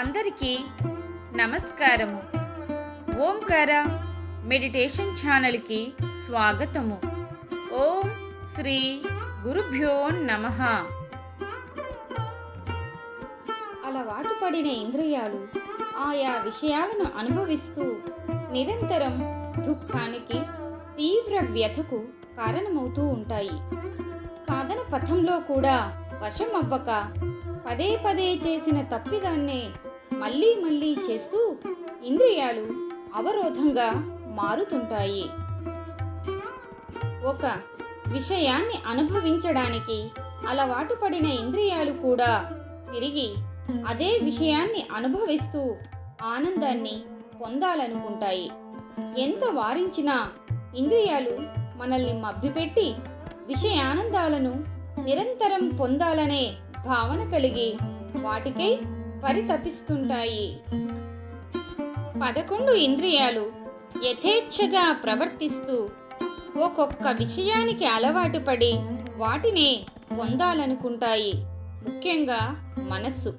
అందరికీ నమస్కారము. ఓంకార మెడిటేషన్ ఛానల్కి స్వాగతము. ఓం శ్రీ గురుభ్యో నమ. అలవాటు పడిన ఇంద్రియాలు ఆయా విషయాలను అనుభవిస్తూ నిరంతరం దుఃఖానికి తీవ్ర వ్యథకు కారణమవుతూ ఉంటాయి. సాధన పథంలో కూడా వశం అవ్వక పదే పదే చేసిన తప్పిదాన్నే మళ్ళీ మళ్ళీ చేస్తూ ఇంద్రియాలు అవరోధంగా మారుతుంటాయి. ఒక విషయాన్ని అనుభవించడానికి అలవాటు పడిన ఇంద్రియాలు కూడా తిరిగి అదే విషయాన్ని అనుభవిస్తూ ఆనందాన్ని పొందాలనుకుంటాయి. ఎంత వారించినా ఇంద్రియాలు మనల్ని మభ్యపెట్టి విషయానందాలను నిరంతరం పొందాలనే భావన కలిగి వాటికై పరితపిస్తుంటాయి. పదకొండు ఇంద్రియాలు యథేచ్ఛగా ప్రవర్తిస్తూ ఒక్కొక్క విషయానికి అలవాటు పడి వాటిని పొందాలనుకుంటాయి. ముఖ్యంగా మనస్సు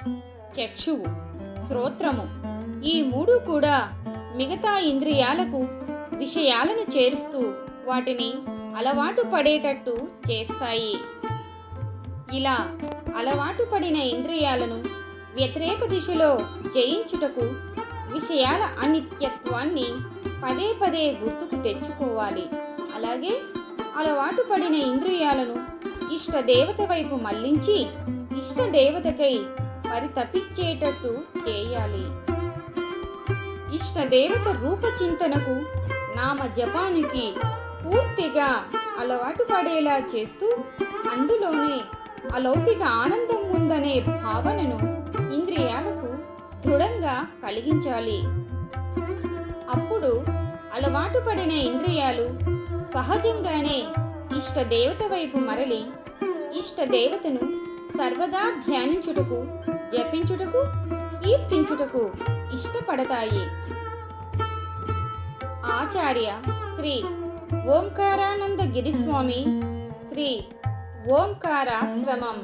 చక్షువు శ్రోత్రము ఈ మూడు కూడా మిగతా ఇంద్రియాలకు విషయాలను చేరుస్తూ వాటిని అలవాటు పడేటట్టు చేస్తాయి. ఇలా అలవాటు పడిన ఇంద్రియాలను వ్యతిరేక దిశలో జయించుటకు విషయాల అనిత్యత్వాన్ని పదే పదే గుర్తుకు తెచ్చుకోవాలి. అలాగే అలవాటు పడిన ఇంద్రియాలను ఇష్ట దేవత వైపు మళ్ళించి ఇష్ట దేవతకై పరితపించేటట్టు చేయాలి. ఇష్ట దేవత రూపచింతనకు నామ జపానికి పూర్తిగా అలవాటు పడేలా చేస్తూ అందులో అలౌకిక ఆనందం ఉందనే భావనను ఇంద్రియాలకు దృఢంగా కలిగించాలి. అప్పుడు అలవాటు పడిన ఇంద్రియాలు సహజంగానే ఇష్ట దేవత వైపు మరలి ఇష్ట దేవతను సర్వదా ధ్యానించుటకు జపించుటకు కీర్తించుటకు ఇష్టపడతాయి. ఆచార్య శ్రీ ఓంకారానంద గిరిస్వామి శ్రీ ఓంకారాశ్రమం.